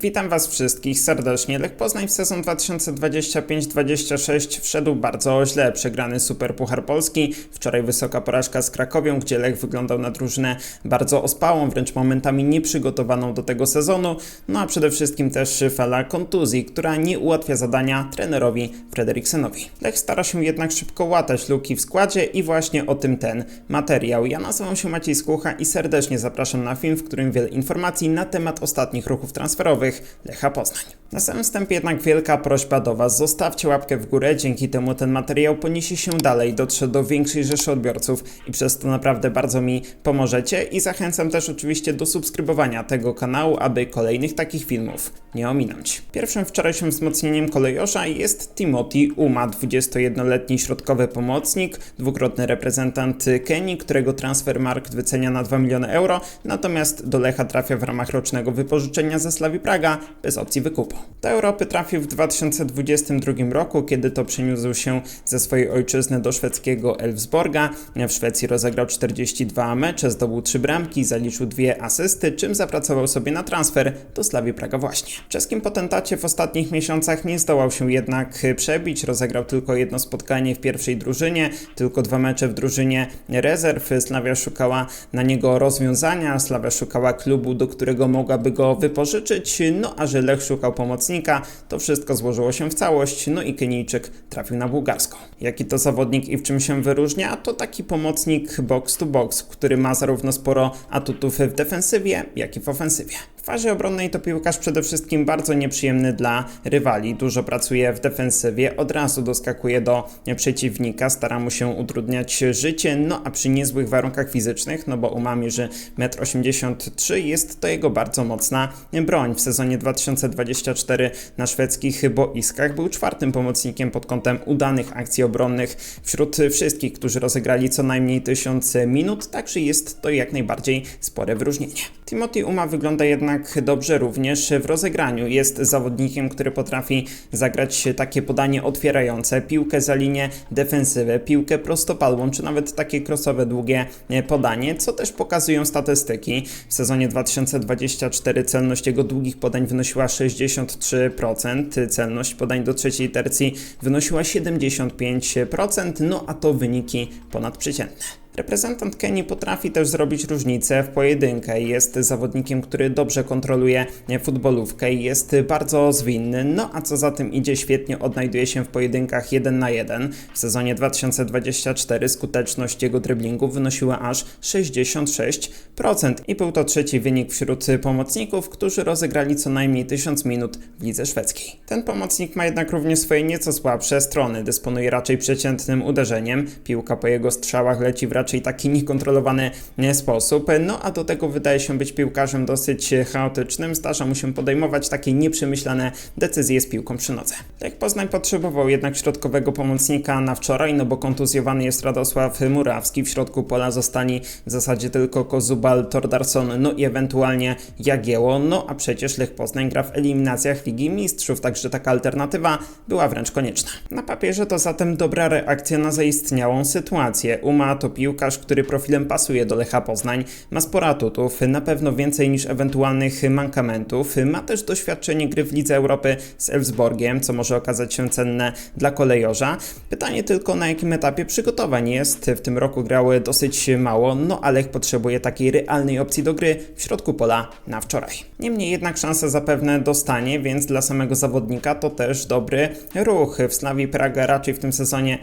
Witam Was wszystkich serdecznie. Lech Poznań w sezon 2025-26 wszedł bardzo źle. Przegrany Super Puchar Polski. Wczoraj wysoka porażka z Krakowią, gdzie Lech wyglądał na drużynę bardzo ospałą, wręcz momentami nieprzygotowaną do tego sezonu. No a przede wszystkim też fala kontuzji, która nie ułatwia zadania trenerowi Frederiksenowi. Lech stara się jednak szybko łatać luki w składzie i właśnie o tym ten materiał. Ja nazywam się Maciej Skłucha i serdecznie zapraszam na film, w którym wiele informacji na temat ostatnich ruchów transferowych Lecha Poznań. Na samym wstępie jednak wielka prośba do Was, zostawcie łapkę w górę, dzięki temu ten materiał poniesie się dalej, dotrze do większej rzeszy odbiorców i przez to naprawdę bardzo mi pomożecie i zachęcam też oczywiście do subskrybowania tego kanału, aby kolejnych takich filmów nie ominąć. Pierwszym wczorajszym wzmocnieniem kolejorza jest Timothy Uma, 21-letni środkowy pomocnik, dwukrotny reprezentant Kenii, którego transfer markt wycenia na 2 miliony euro, natomiast do Lecha trafia w ramach rocznego wypożyczenia ze Slawi Praga bez opcji wykupu. Do Europy trafił w 2022 roku, kiedy to przeniósł się ze swojej ojczyzny do szwedzkiego Elfsborga. W Szwecji rozegrał 42 mecze, zdobył 3 bramki, zaliczył dwie asysty, czym zapracował sobie na transfer do Slawi Praga właśnie. Czeskim potentacie w ostatnich miesiącach nie zdołał się jednak przebić, rozegrał tylko jedno spotkanie w pierwszej drużynie, tylko dwa mecze w drużynie rezerw. Slavia szukała na niego rozwiązania, Slavia szukała klubu, do którego mogłaby go wypożyczyć, no a że Lech szukał pomocnika, to wszystko złożyło się w całość, no i Kenijczyk trafił na bułgarską. Jaki to zawodnik i w czym się wyróżnia? To taki pomocnik box to box, który ma zarówno sporo atutów w defensywie, jak i w ofensywie. W fazie obronnej to piłkarz przede wszystkim bardzo nieprzyjemny dla rywali. Dużo pracuje w defensywie, od razu doskakuje do przeciwnika, stara mu się utrudniać życie, no a przy niezłych warunkach fizycznych, no bo Uma mierzy 1,83 m, jest to jego bardzo mocna broń. W sezonie 2024 na szwedzkich boiskach był czwartym pomocnikiem pod kątem udanych akcji obronnych wśród wszystkich, którzy rozegrali co najmniej 1000 minut, także jest to jak najbardziej spore wyróżnienie. Timothy Uma wygląda jednak dobrze również w rozegraniu. Jest zawodnikiem, który potrafi zagrać takie podanie otwierające, piłkę za linię defensywę, piłkę prostopadłą, czy nawet takie crossowe długie podanie, co też pokazują statystyki. W sezonie 2024 celność jego długich podań wynosiła 63%, celność podań do trzeciej tercji wynosiła 75%, no a to wyniki ponadprzeciętne. Reprezentant Kenii potrafi też zrobić różnicę w pojedynkę. Jest zawodnikiem, który dobrze kontroluje futbolówkę i jest bardzo zwinny. No a co za tym idzie, świetnie odnajduje się w pojedynkach 1 na 1. W sezonie 2024 skuteczność jego driblingu wynosiła aż 66% i był to trzeci wynik wśród pomocników, którzy rozegrali co najmniej 1000 minut w lidze szwedzkiej. Ten pomocnik ma jednak również swoje nieco słabsze strony. Dysponuje raczej przeciętnym uderzeniem. Piłka po jego strzałach leci w raczej taki niekontrolowany sposób. No a do tego wydaje się być piłkarzem dosyć chaotycznym. Zdarza mu się podejmować takie nieprzemyślane decyzje z piłką przy nodze. Lech Poznań potrzebował jednak środkowego pomocnika na wczoraj, no bo kontuzjowany jest Radosław Murawski. W środku pola zostali w zasadzie tylko Kozubal, Tordarson, no i ewentualnie Jagieło. No a przecież Lech Poznań gra w eliminacjach Ligi Mistrzów, także taka alternatywa była wręcz konieczna. Na papierze to zatem dobra reakcja na zaistniałą sytuację. Uma to piłkarz, który profilem pasuje do Lecha Poznań, ma sporo atutów, na pewno więcej niż ewentualnych mankamentów. Ma też doświadczenie gry w Lidze Europy z Elfsborgiem, co może okazać się cenne dla kolejorza. Pytanie tylko na jakim etapie przygotowań jest. W tym roku grały dosyć mało, no ale potrzebuje takiej realnej opcji do gry w środku pola na wczoraj. Niemniej jednak szansę zapewne dostanie, więc dla samego zawodnika to też dobry ruch. W Slawii Praga raczej w tym sezonie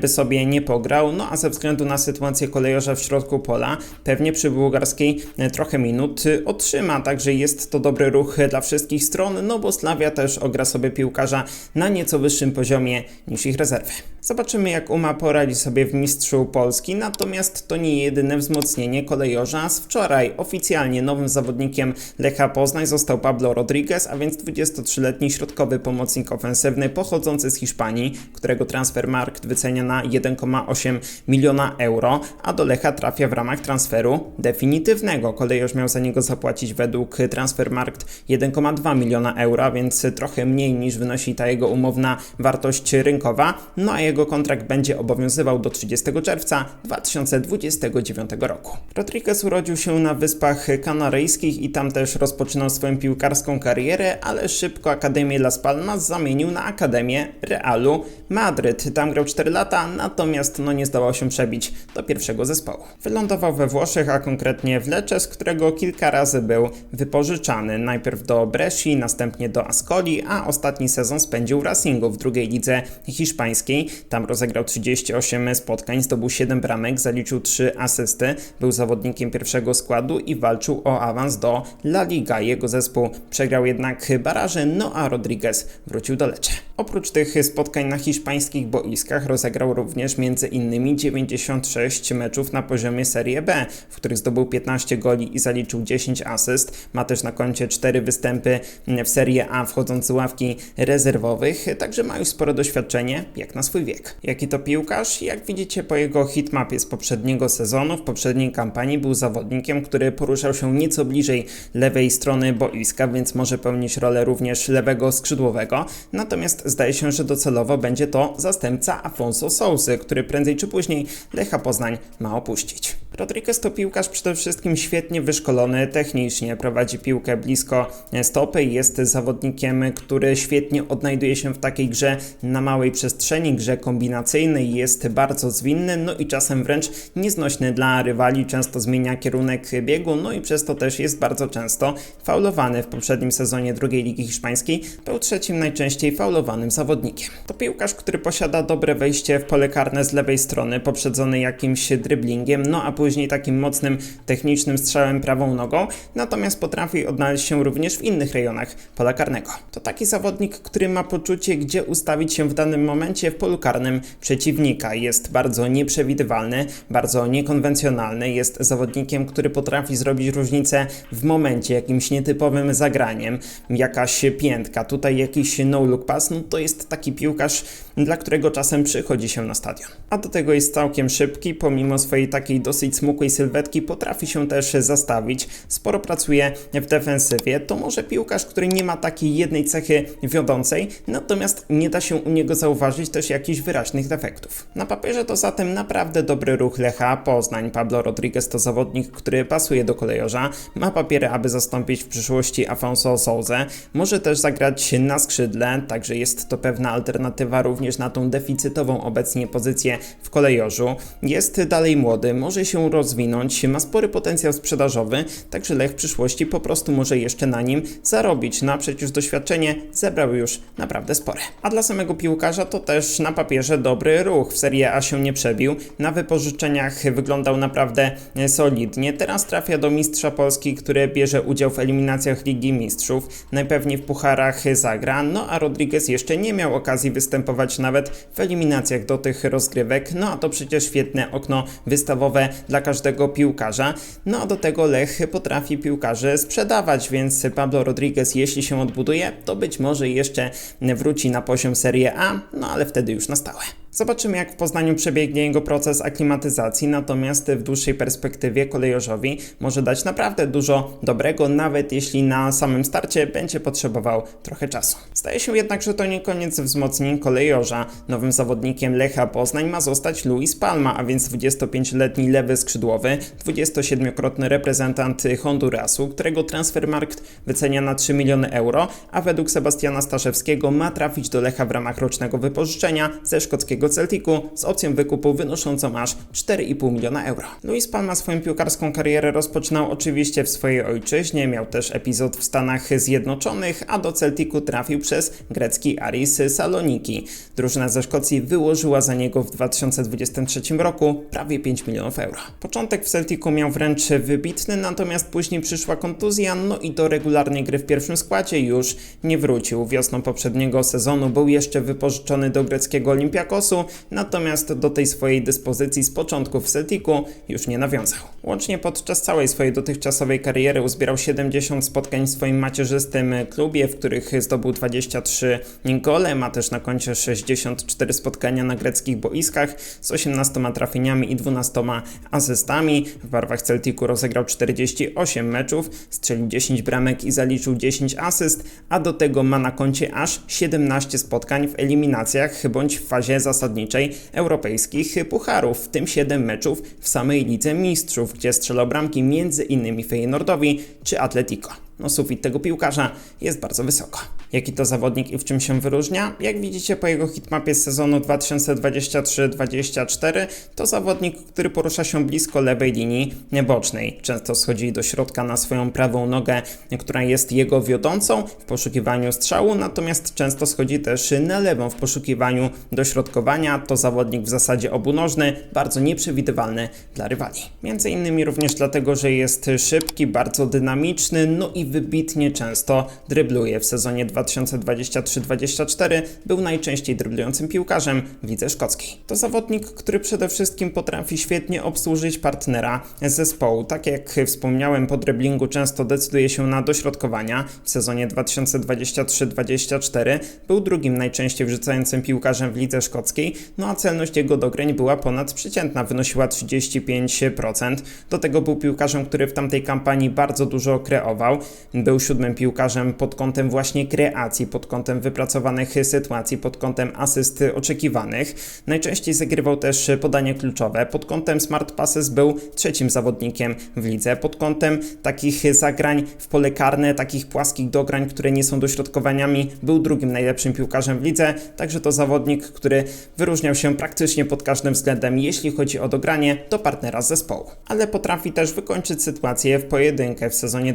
by sobie nie pograł, no a ze względu na sytuację kolejorza w środku pola, pewnie przy bułgarskiej trochę minut otrzyma, także jest to dobry ruch dla wszystkich stron, no bo Slavia też ogra sobie piłkarza na nieco wyższym poziomie niż ich rezerwy. Zobaczymy jak Uma poradzi sobie w Mistrzu Polski, natomiast to nie jedyne wzmocnienie kolejorza z wczoraj. Oficjalnie nowym zawodnikiem Lecha Poznań został Pablo Rodriguez, a więc 23-letni środkowy pomocnik ofensywny pochodzący z Hiszpanii, którego transfer markt wycenia na 1,8 miliona euro, a do Lecha trafia w ramach transferu definitywnego. Kolejorz miał za niego zapłacić według Transfermarkt 1,2 miliona euro, więc trochę mniej niż wynosi ta jego umowna wartość rynkowa. No a jego kontrakt będzie obowiązywał do 30 czerwca 2029 roku. Rodriguez urodził się na Wyspach Kanaryjskich i tam też rozpoczynał swoją piłkarską karierę, ale szybko Akademię Las Palmas zamienił na Akademię Realu Madryt. Tam grał 4 lata, natomiast no nie zdołał się przebić do pierwszego zespołu. Wylądował we Włoszech, a konkretnie w Lecce, z którego kilka razy był wypożyczany. Najpierw do Bresci, następnie do Ascoli, a ostatni sezon spędził w Racingu w drugiej lidze hiszpańskiej. Tam rozegrał 38 spotkań, zdobył 7 bramek, zaliczył 3 asysty, był zawodnikiem pierwszego składu i walczył o awans do La Liga. Jego zespół przegrał jednak baraże, no a Rodriguez wrócił do Lecce. Oprócz tych spotkań na hiszpańskich boiskach rozegrał również innymi 96 meczów na poziomie Serie B, w których zdobył 15 goli i zaliczył 10 asyst. Ma też na koncie 4 występy w Serie A wchodząc z ławki rezerwowych, także ma już spore doświadczenie jak na swój wiek. Jaki to piłkarz? Jak widzicie po jego hitmapie z poprzedniego sezonu, w poprzedniej kampanii był zawodnikiem, który poruszał się nieco bliżej lewej strony boiska, więc może pełnić rolę również lewego skrzydłowego. Natomiast zdaje się, że docelowo będzie to zastępca Afonso Sousy, który prędzej czy później Lecha Poznań ma opuścić. Rodriguez to piłkarz przede wszystkim świetnie wyszkolony technicznie, prowadzi piłkę blisko stopy i jest zawodnikiem, który świetnie odnajduje się w takiej grze na małej przestrzeni, grze kombinacyjnej, jest bardzo zwinny, no i czasem wręcz nieznośny dla rywali, często zmienia kierunek biegu, no i przez to też jest bardzo często faulowany. W poprzednim sezonie drugiej ligi hiszpańskiej był trzecim najczęściej faulowanym zawodnikiem. To piłkarz, który posiada dobre wejście w pole karne z lewej strony, poprzedzony jakimś driblingiem, no a później takim mocnym technicznym strzałem prawą nogą, natomiast potrafi odnaleźć się również w innych rejonach pola karnego. To taki zawodnik, który ma poczucie, gdzie ustawić się w danym momencie w polu karnym przeciwnika. Jest bardzo nieprzewidywalny, bardzo niekonwencjonalny, jest zawodnikiem, który potrafi zrobić różnicę w momencie, jakimś nietypowym zagraniem, jakaś piętka, tutaj jakiś no-look pass, no to jest taki piłkarz, dla którego czasem przychodzi się na stadion. A do tego jest całkiem szybki, pomimo swojej takiej dosyć smukłej sylwetki, potrafi się też zastawić, sporo pracuje w defensywie, to może piłkarz, który nie ma takiej jednej cechy wiodącej, natomiast nie da się u niego zauważyć też jakichś wyraźnych defektów. Na papierze to zatem naprawdę dobry ruch Lecha Poznań. Pablo Rodriguez to zawodnik, który pasuje do kolejorza, ma papiery, aby zastąpić w przyszłości Afonso Souza, może też zagrać na skrzydle, także jest to pewna alternatywa również na tą deficytową obecnie pozycję w kolejorzu. Jest dalej młody, może się rozwinąć, ma spory potencjał sprzedażowy, także Lech w przyszłości po prostu może jeszcze na nim zarobić. No a przecież doświadczenie zebrał już naprawdę spore. A dla samego piłkarza to też na papierze dobry ruch. W Serie A się nie przebił, na wypożyczeniach wyglądał naprawdę solidnie. Teraz trafia do mistrza Polski, który bierze udział w eliminacjach Ligi Mistrzów. Najpewniej w pucharach zagra, no a Rodriguez jeszcze nie miał okazji występować nawet w eliminacjach do tych rozgrywek. No a to przecież świetne okno wystawowe dla każdego piłkarza. No a do tego Lech potrafi piłkarzy sprzedawać, więc Pablo Rodriguez, jeśli się odbuduje, to być może jeszcze wróci na poziom Serie A, no ale wtedy już na stałe. Zobaczymy, jak w Poznaniu przebiegnie jego proces aklimatyzacji, natomiast w dłuższej perspektywie kolejorzowi może dać naprawdę dużo dobrego, nawet jeśli na samym starcie będzie potrzebował trochę czasu. Zdaje się jednak, że to nie koniec wzmocnień kolejorza. Nowym zawodnikiem Lecha Poznań ma zostać Luis Palma, a więc 25-letni lewy skrzydłowy, 27-krotny reprezentant Hondurasu, którego transfermarkt wycenia na 3 miliony euro, a według Sebastiana Staszewskiego ma trafić do Lecha w ramach rocznego wypożyczenia ze szkockiego Celticu z opcją wykupu wynoszącą aż 4,5 miliona euro. Luis Palma swoją piłkarską karierę rozpoczynał oczywiście w swojej ojczyźnie, miał też epizod w Stanach Zjednoczonych, a do Celticu trafił przez grecki Aris Saloniki. Drużyna ze Szkocji wyłożyła za niego w 2023 roku prawie 5 milionów euro. Początek w Celticu miał wręcz wybitny, natomiast później przyszła kontuzja, no i do regularnej gry w pierwszym składzie już nie wrócił. Wiosną poprzedniego sezonu był jeszcze wypożyczony do greckiego Olympiakosu, natomiast do tej swojej dyspozycji z początku w Celticu już nie nawiązał. Łącznie podczas całej swojej dotychczasowej kariery uzbierał 70 spotkań w swoim macierzystym klubie, w których zdobył 23 gole, ma też na koncie 64 spotkania na greckich boiskach z 18 trafieniami i 12 asystami. W barwach Celticu rozegrał 48 meczów, strzelił 10 bramek i zaliczył 10 asyst, a do tego ma na koncie aż 17 spotkań w eliminacjach bądź w fazie zasadniczej zasadniczej europejskich pucharów, w tym 7 meczów w samej Lidze Mistrzów, gdzie strzelał bramki innymi Feyenoordowi czy Atletico. No sufit tego piłkarza jest bardzo wysoko. Jaki to zawodnik i w czym się wyróżnia? Jak widzicie po jego hitmapie z sezonu 2023-24, to zawodnik, który porusza się blisko lewej linii bocznej. Często schodzi do środka na swoją prawą nogę, która jest jego wiodącą w poszukiwaniu strzału, natomiast często schodzi też na lewą w poszukiwaniu dośrodkowania. To zawodnik w zasadzie obunożny, bardzo nieprzewidywalny dla rywali. Między innymi również dlatego, że jest szybki, bardzo dynamiczny, no i wybitnie często drybluje. W sezonie 2023-24 był najczęściej dryblującym piłkarzem w lidze szkockiej. To zawodnik, który przede wszystkim potrafi świetnie obsłużyć partnera zespołu. Tak jak wspomniałem, po dryblingu często decyduje się na dośrodkowania. W sezonie 2023-24 był drugim najczęściej wrzucającym piłkarzem w lidze szkockiej, no a celność jego dogreń była ponadprzeciętna, wynosiła 35%. Do tego był piłkarzem, który w tamtej kampanii bardzo dużo kreował. Był siódmym piłkarzem pod kątem właśnie kreacji, pod kątem wypracowanych sytuacji, pod kątem asyst oczekiwanych. Najczęściej zagrywał też podanie kluczowe. Pod kątem smart passes był trzecim zawodnikiem w lidze. Pod kątem takich zagrań w pole karne, takich płaskich dograń, które nie są dośrodkowaniami, był drugim najlepszym piłkarzem w lidze. Także to zawodnik, który wyróżniał się praktycznie pod każdym względem, jeśli chodzi o dogranie do partnera zespołu. Ale potrafi też wykończyć sytuację w pojedynkę w sezonie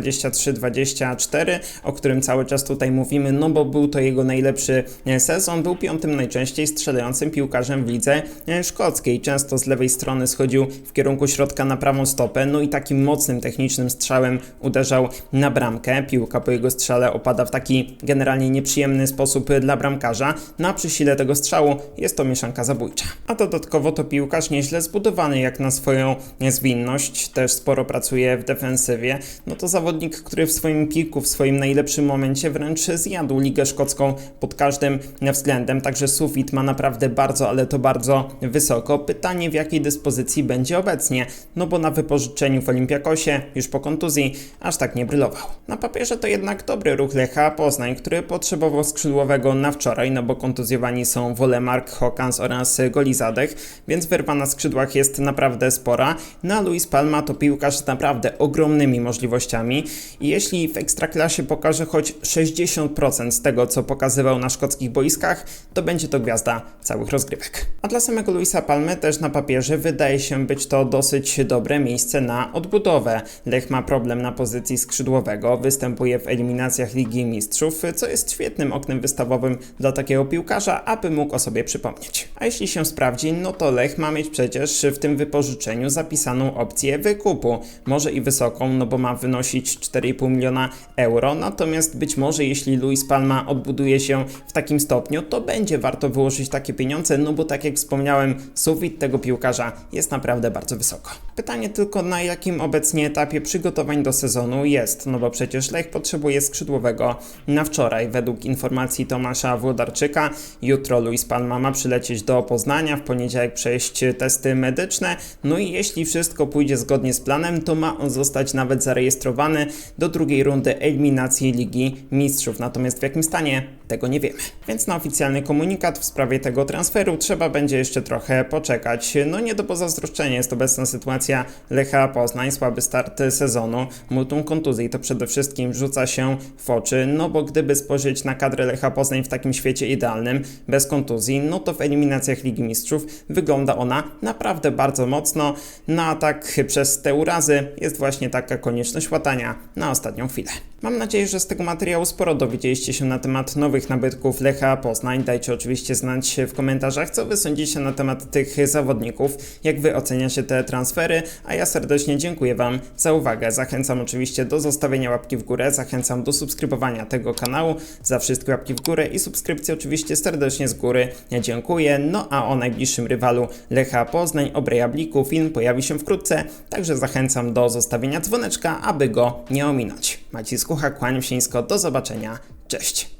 2023-24, o którym cały czas tutaj mówimy, no bo był to jego najlepszy e, sezon. Był piątym najczęściej strzelającym piłkarzem w lidze e, szkockiej. Często z lewej strony schodził w kierunku środka na prawą stopę, no i takim mocnym technicznym strzałem uderzał na bramkę. Piłka po jego strzale opada w taki generalnie nieprzyjemny sposób dla bramkarza. Na przy sile tego strzału jest to mieszanka zabójcza. A dodatkowo to piłkarz nieźle zbudowany jak na swoją zwinność, też sporo pracuje w defensywie. No to zawodnik, który w swoim piku, w swoim najlepszym momencie wręcz zjadł Ligę Szkocką pod każdym względem, także sufit ma naprawdę bardzo, ale to bardzo wysoko. Pytanie w jakiej dyspozycji będzie obecnie, no bo na wypożyczeniu w Olimpiakosie, już po kontuzji, aż tak nie brylował. Na papierze to jednak dobry ruch Lecha Poznań, który potrzebował skrzydłowego na wczoraj, no bo kontuzjowani są Wolemark, Hawkins oraz Golizadech, więc wyrwa na skrzydłach jest naprawdę spora. Na Luis Palma to piłkarz z naprawdę ogromnymi możliwościami i jeśli w Ekstraklasie pokaże choć 60% z tego, co pokazywał na szkockich boiskach, to będzie to gwiazda całych rozgrywek. A dla samego Luisa Palmy też na papierze wydaje się być to dosyć dobre miejsce na odbudowę. Lech ma problem na pozycji skrzydłowego, występuje w eliminacjach Ligi Mistrzów, co jest świetnym oknem wystawowym dla takiego piłkarza, aby mógł o sobie przypomnieć. A jeśli się sprawdzi, no to Lech ma mieć przecież w tym wypożyczeniu zapisaną opcję wykupu. Może i wysoką, no bo ma wynosić 4,5 miliona euro, natomiast być może jeśli Luis Palma odbuduje się w takim stopniu, to będzie warto wyłożyć takie pieniądze, no bo tak jak wspomniałem, sufit tego piłkarza jest naprawdę bardzo wysoko. Pytanie tylko na jakim obecnie etapie przygotowań do sezonu jest, no bo przecież Lech potrzebuje skrzydłowego na wczoraj. Według informacji Tomasza Włodarczyka, jutro Luis Palma ma przylecieć do Poznania, w poniedziałek przejść testy medyczne, no i jeśli wszystko pójdzie zgodnie z planem, to ma on zostać nawet zarejestrowany do drugiej rundy eliminacji Ligi Mistrzów. Natomiast w jakim stanie, tego nie wiemy. Więc na oficjalny komunikat w sprawie tego transferu trzeba będzie jeszcze trochę poczekać. No nie do pozazdroszczenia jest obecna sytuacja Lecha Poznań, słaby start sezonu, multum kontuzji to przede wszystkim rzuca się w oczy, no bo gdyby spojrzeć na kadrę Lecha Poznań w takim świecie idealnym, bez kontuzji, no to w eliminacjach Ligi Mistrzów wygląda ona naprawdę bardzo mocno, no a tak przez te urazy jest właśnie taka konieczność łatania na ostatnią chwilę. Mam nadzieję, że z tego materiału sporo dowiedzieliście się na temat nowych nabytków Lecha Poznań. Dajcie oczywiście znać w komentarzach, co wy sądzicie na temat tych zawodników, jak wy oceniacie te transfery, a ja serdecznie dziękuję wam za uwagę. Zachęcam oczywiście do zostawienia łapki w górę, zachęcam do subskrybowania tego kanału, za wszystkie łapki w górę i subskrypcje oczywiście serdecznie z góry dziękuję. No a o najbliższym rywalu Lecha Poznań, Obreja Bliku, film pojawi się wkrótce, także zachęcam do zostawienia dzwoneczka, aby go nie ominąć. Maciej Skucha, kłaniam się nisko, do zobaczenia, cześć!